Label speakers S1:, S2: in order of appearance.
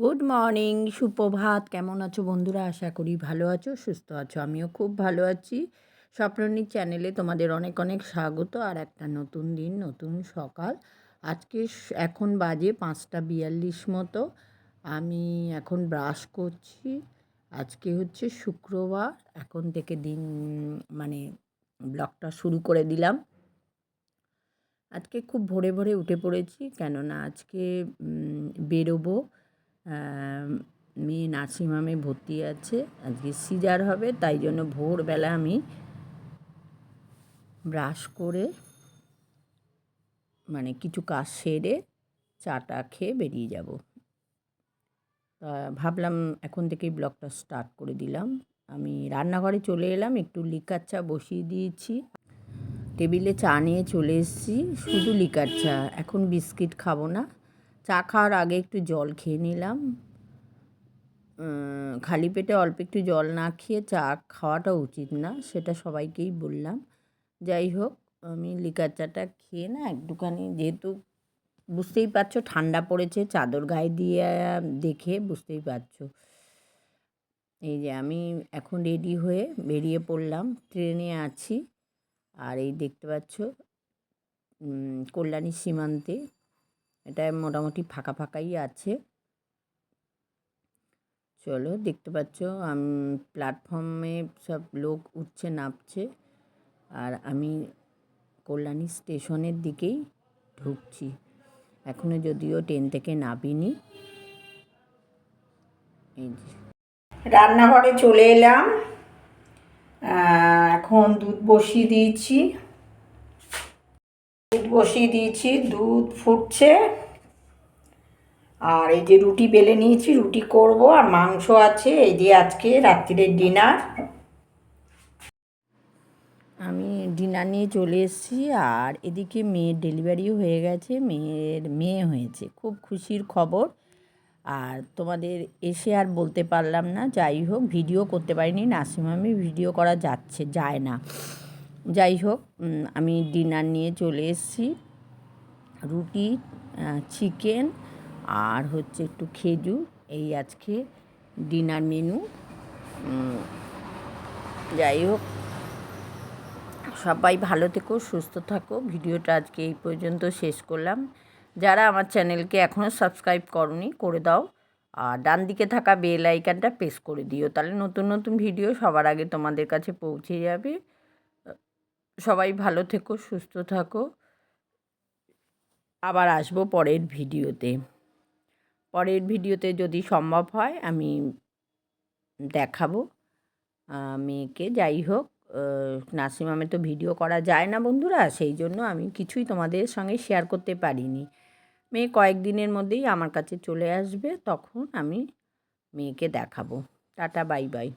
S1: Good morning সুপ্রভাত। কেমন আছো বন্ধুরা? আশা করি ভালো আছো, সুস্থ আছো, আমিও খুব ভালো আছি। স্বপ্ননীর চ্যানেলে তোমাদের অনেক অনেক স্বাগত আর একটা নতুন দিন, নতুন সকাল। আজকে এখন বাজে পাঁচটা বিয়াল্লিশ মতো। আমি এখন ব্রাশ করছি। আজকে হচ্ছে শুক্রবার। এখন থেকে দিন মানে ব্লগটা শুরু করে দিলাম। আজকে খুব ভোরে ভোরে উঠে পড়েছি। কেননা আজকে বেরোবো। মেয়ে নার্সিংহোমে ভর্তি আছে। আজকে সিজার হবে, তাই জন্য ভোরবেলা আমি ব্রাশ করে মানে কিছু কাজ সেরে চাটা খেয়ে বেরিয়ে যাব। তা ভাবলাম এখন থেকেই ব্লগটা স্টার্ট করে দিলাম। আমি রান্নাঘরে চলে এলাম, একটু লিকার চা বসিয়ে দিয়েছি। টেবিলে চা নিয়ে চলে এসেছি, শুধু লিকার চা, এখন বিস্কিট খাব না। চা খাওয়ার আগে একটু জল খেয়ে নিলাম। খালি পেটে অল্প একটু জল না খেয়ে চা খাওয়াটা উচিত না, সেটা সবাইকেই বললাম। যাই হোক, আমি লিকার চাটা খেয়ে না একটুখানি যেহেতু বুঝতেই পারছ ঠান্ডা পড়েছে, চাদর গায়ে দিয়ে দেখে বুঝতেই পারছ। এই যে আমি এখন রেডি হয়ে বেরিয়ে পড়লাম, ট্রেনে আছি। আর এই দেখতে পাচ্ছ কল্যাণী সীমান্তে এটা মোটামুটি ফাঁকা ফাঁকাই আছে। চলো দেখতে পাচ্ছ, আমি প্ল্যাটফর্মে সব লোক উঠছে, নামছে। আর আমি কল্যাণী স্টেশনের দিকেই ঢুকছি। এখনও যদিও ট্রেন থেকে এই রান্নাঘরে চলে এলাম। এখন দুধ বসিয়ে দিয়েছি। বসিয়ে দিয়েছি, দুধ ফুটছে। আর এই যে রুটি বেলে নিয়েছি, রুটি করব, আর মাংস আছে। এই দিয়ে আজকে রাত্রিরের ডিনার। আমি ডিনার নিয়ে চলে এসেছি, আর এদিকে মেয়ের ডেলিভারিও হয়ে গেছে, মেয়ের মেয়ে হয়েছে। খুব খুশির খবর। আর তোমাদের এসে আর বলতে পারলাম না, যাই হোক, ভিডিও করতে পারিনি নার্সিংহোমে ভিডিও করা যাচ্ছে, যায় না। যাই হোক আমি ডিনার নিয়ে চলে এসেছি। রুটি চিকেন আর হচ্ছে একটু খেজুর। এই আজকে ডিনার মেনু। যাই হোক, সবাই ভালো থেকো, সুস্থ থাকো। ভিডিওটা আজকে এই পর্যন্ত শেষ করলাম। যারা আমার চ্যানেলকে এখনও সাবস্ক্রাইব করনি, করে দাও। আর ডান দিকে থাকা বেল আইকনটা প্রেস করে দিও। তাহলে নতুন নতুন ভিডিও সবার আগে তোমাদের কাছে পৌঁছে যাবে। সবাই ভালো থেকো, সুস্থ থাকো। আবার আসব পরের ভিডিওতে। পরের ভিডিওতে যদি সম্ভব হয়, আমি দেখাবো। মেয়েকে যাই হোক নার্সিংহোমে তো ভিডিও করা যায় না বন্ধুরা, সেই জন্য আমি কিছুই তোমাদের সঙ্গে শেয়ার করতে পারিনি। মেয়ে কয়েকদিনের মধ্যেই আমার কাছে চলে আসবে, তখন আমি মেয়েকে দেখাবো। Tata bye bye